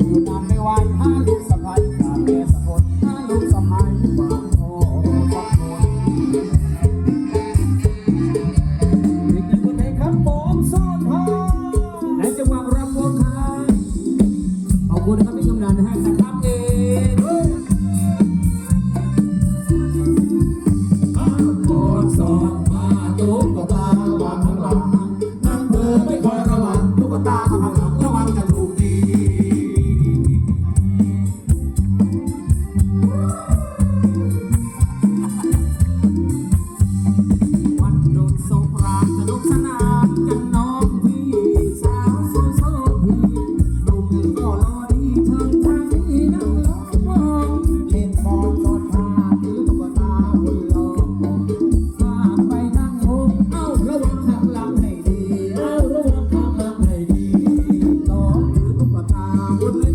คนอยู่นานไม่วานหลูกสะายตามแม่สะพดห้าลูกสมัยบางครอบครัเด็กคนไหนครับผมซ่อนทองในจังหวรับวงครับอบคนะครัม่กำนันนะฮ Good